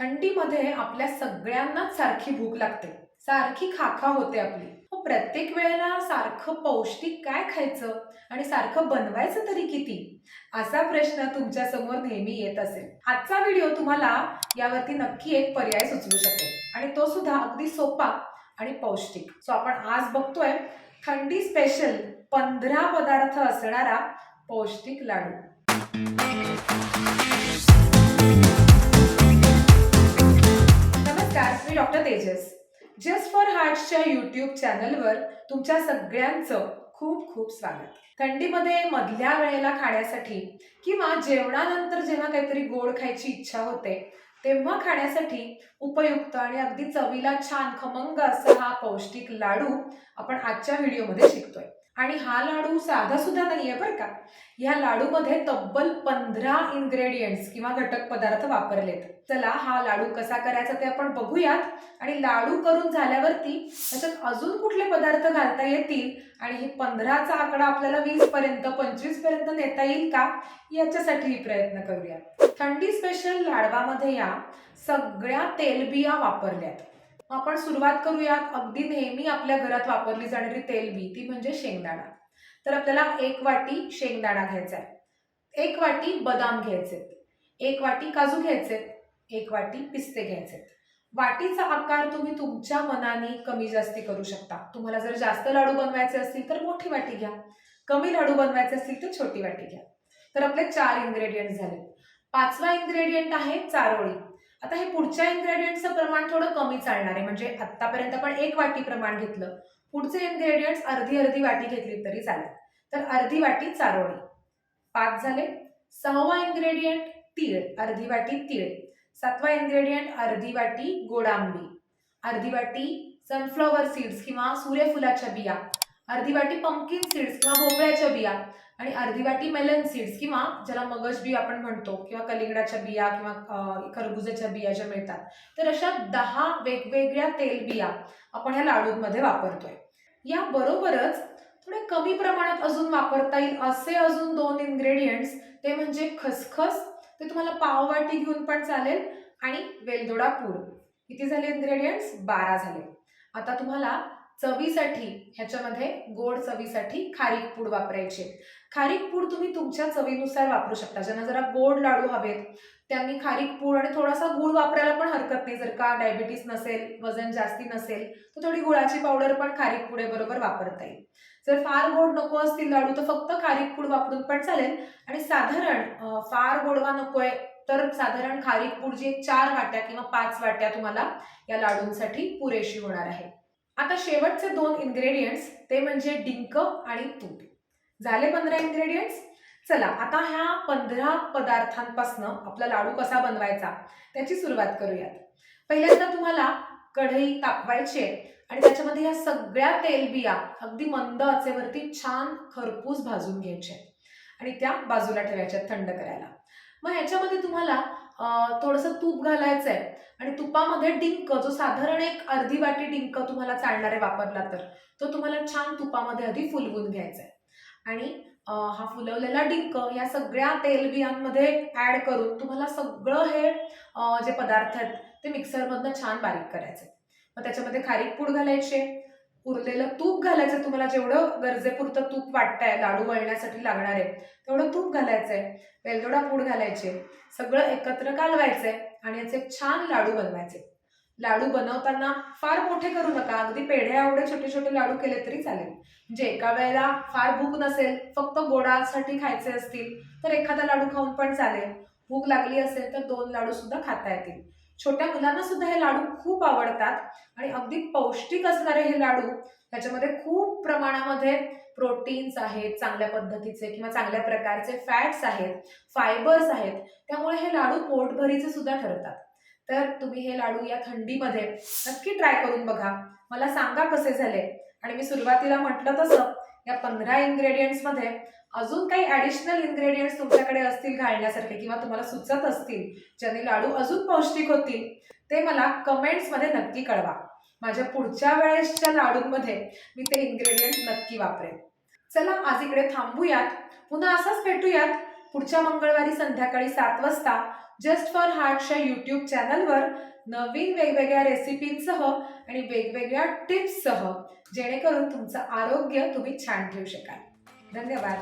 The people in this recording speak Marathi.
थंडीमध्ये आपल्या सगळ्यांनाच सारखी भूक लागते. सारखी खाखा होते आपली. प्रत्येक वेळेला सारखं पौष्टिक काय खायचं आणि सारखं बनवायचं तरी किती? असा प्रश्न तुमच्यासमोर नेहमी येत असेल. आजचा व्हिडिओ तुम्हाला यावरती नक्की एक पर्याय सुचवू शकेल. आणि तो सुद्धा अगदी सोपा आणि पौष्टिक. सो आपण आज बघतोय थंडी स्पेशल पंधरा पदार्थ असणारा पौष्टिक लाडू. तेजस जस्ट फॉर हार्ट्सच्या युट्यूब चॅनलवर तुमच्या सगळ्यांचं खूप खूप स्वागत. थंडीमध्ये मधल्या वेळेला खाण्यासाठी किंवा जेवणानंतर जेव्हा काहीतरी गोड खायची इच्छा होते तेव्हा खाण्यासाठी उपयुक्त आणि अगदी चवीला छान खमंग असा हा पौष्टिक लाडू आपण आजच्या व्हिडिओमध्ये शिकतोय. आणि हा लाडू साधा सुद्धा नाहीये बरं का. ह्या लाडूमध्ये तब्बल पंधरा इन्ग्रेडियंट्स किंवा घटक पदार्थ वापरलेत. चला हा लाडू कसा करायचा ते आपण बघूयात. आणि लाडू करून झाल्यावरती त्याच्यात अजून कुठले पदार्थ घालता येतील? आणि हे पंधराचा आकडा आपल्याला वीस पर्यंत पंचवीसपर्यंत नेता येईल का? याच्यासाठी प्रयत्न करूया. थंडी स्पेशल लाडवामध्ये या सगळ्या तेलबिया वापरल्यात. आपण सुरुवात करूयात. अगदी नेहमी आपल्या घरात वापरली जाणारी तेलबी ती म्हणजे शेंगदाणा. तर आपल्याला एक वाटी शेंगदाणा घ्यायचा आहे एक वाटी बदाम घ्यायचे एक वाटी काजू घ्यायचे एक वाटी पिस्ते घ्यायचे वाटीचा आकार तुम्ही तुमच्या मनाने कमी जास्ती करू शकता. तुम्हाला जर जास्त लाडू बनवायचे असतील तर मोठी वाटी घ्या. कमी लाडू बनवायचे असतील तर छोटी वाटी घ्या. तर आपले चार इन्ग्रेडियंट झाले. पाचवा इन्ग्रेडियंट आहे चारोळी. आता हे पुढच्या इन्ग्रेडियंटचं प्रमाण थोडं कमी चालणार आहे. म्हणजे आतापर्यंत आपण एक वाटी प्रमाण घेतलं. पुढचे इन्ग्रेडियंट्स अर्धी अर्धी वाटी घेतली तरी चालेल. तर अर्धी वाटी चारोळी. पाच झाले. सहावा इन्ग्रेडियंट तीळ. अर्धी वाटी तीळ. सातवा इन्ग्रेडियंट अर्धी वाटी गोडांबी. अर्धी वाटी सनफ्लॉवर सीड्स किंवा सूर्यफुलाच्या बिया. अर्धी वाटी पंकिन सीड्स किंवा भोपळ्याच्या बिया आणि अर्धी वाटी मेलन सीड्स किंवा ज्याला मगज बी आपण म्हणतो किंवा कलिंगडाच्या बिया किंवा खरबुजाच्या बिया ज्या मिळतात. तर अशा दहा वेगवेगळ्या तेलबिया आपण ह्या लाडूंमध्ये वापरतोय. या बरोबरच थोडे कमी प्रमाणात अजून वापरता येईल असे अजून दोन इन्ग्रेडियंट्स ते म्हणजे खसखस ते तुम्हाला पाववाटी घेऊन पण चालेल आणि वेलदोडा पूड. किती झाले इन्ग्रेडियंट्स बारा झाले. आता तुम्हाला चवीसाठी ह्याच्यामध्ये गोड चवीसाठी खारीक पूड वापरायचे. खारीक पूड तुम्ही तुमच्या चवीनुसार वापरू शकता. ज्यांना जरा गोड लाडू हवेत त्यांनी खारीक पूड आणि थोडासा गुळ वापरायला पण हरकत नाही. जर का डायबिटीस नसेल वजन जास्ती नसेल तर थोडी गुळाची पावडर पण खारीक पुडेबरोबर वापरता येईल. जर फार गोड नको असतील लाडू तर फक्त खारीक पूड वापरून पण चालेल. आणि साधारण फार गोडवा नकोय तर साधारण खारीक पूड जी चार वाट्या किंवा पाच वाट्या तुम्हाला या लाडूंसाठी पुरेशी होणार आहे. आता शेवटचे दोन इन्ग्रेडियंट्स ते म्हणजे डिंक आणि तूप. झाले पंधरा इन्ग्रेडियंट्स चला आता ह्या पंधरा पदार्थांपासनं आपला लाडू कसा बनवायचा त्याची सुरुवात करूयात. पहिल्यांदा तुम्हाला कढई तापवायची आहे आणि त्याच्यामध्ये ह्या सगळ्या तेलबिया अगदी मंद आचेवरती छान खरपूस भाजून घ्यायचे. आणि त्या बाजूला ठेवायच्या थंड करायला. मग ह्याच्यामध्ये तुम्हाला थोडंसं तूप घालायचं आहे आणि तुपामध्ये डिंक जो साधारण एक अर्धी वाटी डिंक तुम्हाला चालणारे वापरला तर तो तुम्हाला छान तुपामध्ये आधी फुलवून घ्यायचा आहे आणि हा फुलवलेला डिंक या सगळ्या तेलबियांमध्ये ऍड करून तुम्हाला सगळं हे जे पदार्थ आहेत ते मिक्सरमधनं छान बारीक करायचे मग त्याच्यामध्ये खारीक पूड घालायचे उरलेलं तूप घालायचं. तुम्हाला जेवढं गरजेपुरतं तूप वाटतंय लाडू वळण्यासाठी लागणार आहे तेवढं तूप घालायचंय वेलदोडा पूड घालायचे सगळं एकत्र कालवायचंय आणि याचे छान लाडू बनवायचे. लाडू बनवताना फार मोठे करू नका. अगदी पेढ्या एवढे छोटे छोटे लाडू केले तरी चालेल. म्हणजे एका वेळेला फार भूक नसेल फक्त गोडासाठी खायचे असतील तर एखादा लाडू खाऊन पण चालेल. भूक लागली असेल तर दोन लाडू सुद्धा खाता येतील. छोट्या मुलांना सुद्धा हे लाडू खूप आवडतात आणि अगदी पौष्टिक असणारे हे लाडू त्याच्यामध्ये खूप प्रमाणामध्ये प्रोटीन्स आहेत चांगल्या पद्धतीचे किंवा चांगल्या प्रकारचे फॅट्स आहेत फायबर्स आहेत त्यामुळे हे लाडू पोटभरीचे सुद्धा ठरतात. तर तुम्ही हे लाडू या थंडीमध्ये नक्की ट्राय करून बघा. मला सांगा कसे झाले आणि मी सुरुवातीला म्हटलं तसं या पंधरा इन्ग्रेडियंट्समध्ये अजून काही ऍडिशनल इन्ग्रेडियंट्स तुमच्याकडे असतील घालण्यासारखे किंवा तुम्हाला सुचत असतील ज्याने लाडू अजून पौष्टिक होतील ते मला कमेंट्समध्ये नक्की कळवा. माझ्या पुढच्या वेळेसच्या लाडूंमध्ये मी ते इन्ग्रेडियंट नक्की वापरेन. चला आज इकडे थांबूयात. पुन्हा असंच भेटूयात. पुढच्या मंगळवारी संध्याकाळी सात वाजता जस्ट फॉर हार्टच्या यूट्यूब चॅनलवर नवीन वेगवेगळ्या रेसिपींसह आणि वेगवेगळ्या टिप्ससह जेणेकरून तुमचं आरोग्य तुम्ही छान ठेवू शकाल. धन्यवाद.